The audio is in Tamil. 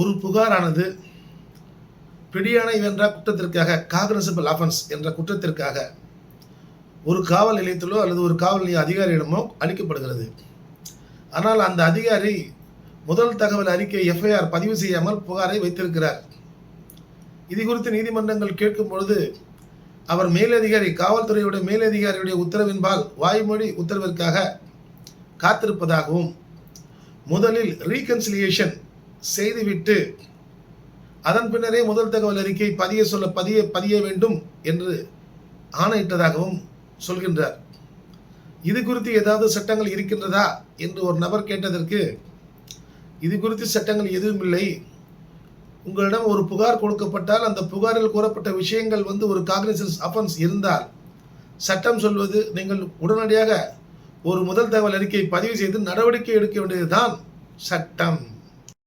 ஒரு புகாரானது பிடியானை என்ற குற்றத்திற்காக காகனசிபல் அஃபென்ஸ் என்ற குற்றத்திற்காக ஒரு காவல் நிலையத்திலோ அல்லது ஒரு காவல் நிலைய அதிகாரியிடமோ அளிக்கப்படுகிறது. ஆனால் அந்த அதிகாரி முதல் தகவல் அறிக்கை எஃப்ஐஆர் பதிவு செய்யாமல் புகாரை வைத்திருக்கிறார். இது குறித்து நீதிமன்றங்கள் கேட்கும் பொழுது அவர் மேலதிகாரி காவல்துறையுடைய மேலதிகாரியுடைய உத்தரவின்பால் வாய்மொழி உத்தரவிற்காக காத்திருப்பதாகவும் முதலில் ரீகன்சிலியேஷன் செய்துவிட்டு அதன் பின்னரே முதல் தகவல் அறிக்கை பதிய சொல்ல பதிய பதிய வேண்டும் என்று ஆணையிட்டதாகவும் சொல்கின்றார். இது குறித்து ஏதாவது சட்டங்கள் இருக்கின்றதா என்று ஒரு நபர் கேட்டதற்கு இது குறித்து சட்டங்கள் எதுவும் இல்லை. உங்களிடம் ஒரு புகார் கொடுக்கப்பட்டால் அந்த புகாரில் கூறப்பட்ட விஷயங்கள் வந்து ஒரு காக்னிசன்ஸ் அஃபென்ஸ் இருந்தால் சட்டம் சொல்வது நீங்கள் உடனடியாக ஒரு முதல் தகவல் அறிக்கை பதிவு செய்து நடவடிக்கை எடுக்க வேண்டியதுதான் சட்டம்.